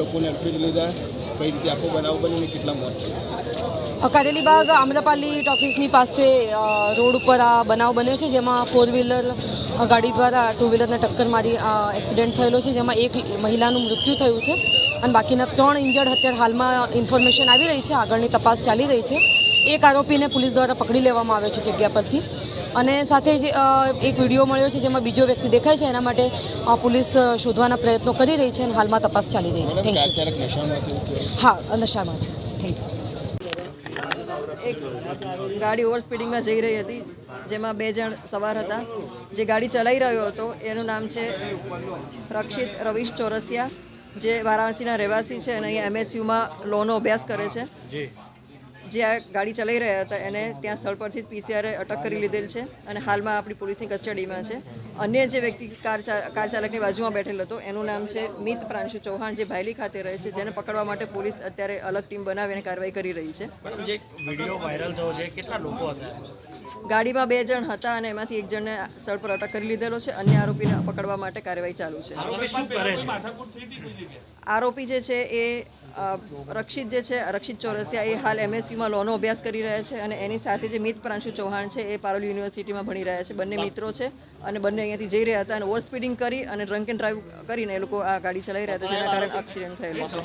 લોકોને અડફેટે લીધા, કઈ રીતે આખો બનાવ બનીને કેટલા મોત છે કારેલીબાગ આમ્રપાલી ટોકીસની પાસે રોડ ઉપર આ બનાવ બન્યો છે, જેમાં ફોર વ્હીલર ગાડી દ્વારા ટુ વ્હીલરને ટક્કર મારી એક્સિડન્ટ થયેલો છે, જેમાં એક મહિલાનું મૃત્યુ થયું છે અને બાકીના ત્રણ ઇન્જર્ડ અત્યારે હાલમાં ઇન્ફોર્મેશન આવી રહી છે, આગળની તપાસ ચાલી રહી છે. એક આરોપીને પોલીસ દ્વારા પકડી લેવામાં આવ્યો છે જગ્યા પરથી. અને સાથે જ એક વીડિયો મળ્યો છે જેમાં બીજો વ્યક્તિ દેખાય છે એના માટે પોલીસ શોધવાના પ્રયત્નો કરી રહી છે અને હાલમાં તપાસ ચાલી રહી છે. થેન્ક યુ હા નશામાં છે. થેન્ક યુ એક ગાડી ઓવર સ્પીડિંગમાં જઈ રહી હતી જેમાં બે જણ સવાર હતા. જે ગાડી ચલાવી રહ્યો હતો એનું નામ છે રક્ષિત રવિશ ચોરસિયા જે વારાણસીના રહેવાસી છે અને અહીંયા એમએસયુમાં લોનો અભ્યાસ કરે છે. જે આ ગાડી ચલાવી રહ્યા હતા, એને ત્યાં સ્થળ પરથી જ પીસીઆરે અટક કરી લીધેલ છે અને હાલમાં આપણી પોલીસની કસ્ટડીમાં છે. અન્ય જે વ્યક્તિ કાર કાર ચાલકની બાજુમાં બેઠેલ હતો, એનું નામ છે મિત પ્રાંશુ ચૌહાણ, જે ભાયલી ખાતે રહે છે, જેને પકડવા માટે પોલીસ અત્યારે અલગ ટીમ બનાવીને કાર્યવાહી કરી રહી છે. ગાડીમાં બે જણ હતા અને એમાંથી એક જણને સ્થળ પર અટક કરી લીધેલો છે. અન્ય આરોપીને પકડવા માટે કાર્યવાહી ચાલુ છે. આરોપી જે છે એ રક્ષિત જે છે રક્ષિત ચોરસિયા એ હાલ એમએસસીમાં લોનો અભ્યાસ કરી રહ્યા છે અને એની સાથે જે મિત પ્રાંશુ ચૌહાણ છે એ પારોલ યુનિવર્સિટીમાં ભણી રહ્યા છે. બંને મિત્રો છે અને બંને અહીંયાથી જઈ રહ્યા હતા અને ઓવર સ્પીડિંગ કરી અને ડ્રંક એન્ડ ડ્રાઈવ કરીને એ લોકો આ ગાડી ચલાવી રહ્યા હતા જેના કારણે એક્સિડન્ટ થયેલો છે.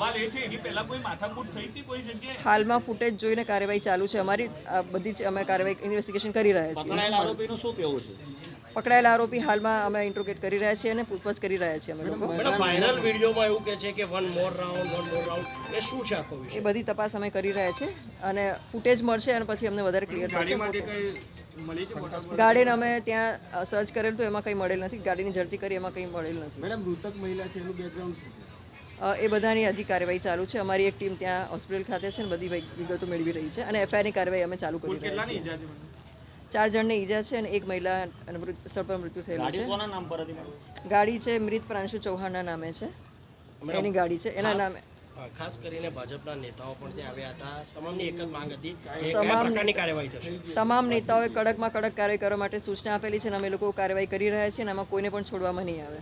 હાલમાં ફૂટેજ જોઈને કાર્યવાહી ચાલુ છે. અમારી બધી જ અમે કાર્યવાહી ઇન્વેસ્ટિગેશન કરી રહ્યા છીએ. પકડાયેલા આરોપી હાલમાં અમે ઇન્ટ્રોગેટ કરી રહ્યા છીએ અને પૂછપરછ કરી રહ્યા છીએ અમે લોકો. વાયરલ વિડીયોમાં એવું કહે છે કે one more round one more round એ શું છે આખો એ બધી તપાસ અમે કરી રહ્યા છીએ અને ફૂટેજ મળશે અને પછી અમને વધારે ક્લિયર થશે ગાડીને અમે ત્યાં સર્ચ કરેલું તો એમાં કંઈ મળેલ નથી. ગાડીની ઝડપી કરી એમાં કંઈ મળેલ નથી. મેડમ મૃતક મહિલા છે એનું બેકગ્રાઉન્ડ શું એ બધાની હજી કાર્યવાહી ચાલુ છે. અમારી એક ટીમ ત્યાં હોસ્પિટલ ખાતે છે અને બધી વિગતો મેળવી રહી છે અને એફઆઈઆરની કાર્યવાહી અમે ચાલુ કરી રહ્યા છીએ. ચાર જણને ઈજા છે અને એક મહિલા સ્થળ પર મૃત્યુ થયેલું છે. ગાડી છે મૃત પ્રાંશુ ચૌહાણના નામે છે. એની ગાડી છે. એના નામે ખાસ કરીને ભાજપના નેતાઓ પણ ત્યાં આવ્યા હતા. તમામની એક જ માંગ હતી તમામ કાર્યવાહી થશે? તમામ નેતાઓએ કડકમાં કડક કાર્ય કરવા માટે સૂચના આપેલી છે અને અમે લોકો કાર્યવાહી કરી રહ્યા છીએ અને આમાં કોઈને પણ છોડવામાં નહીં આવે.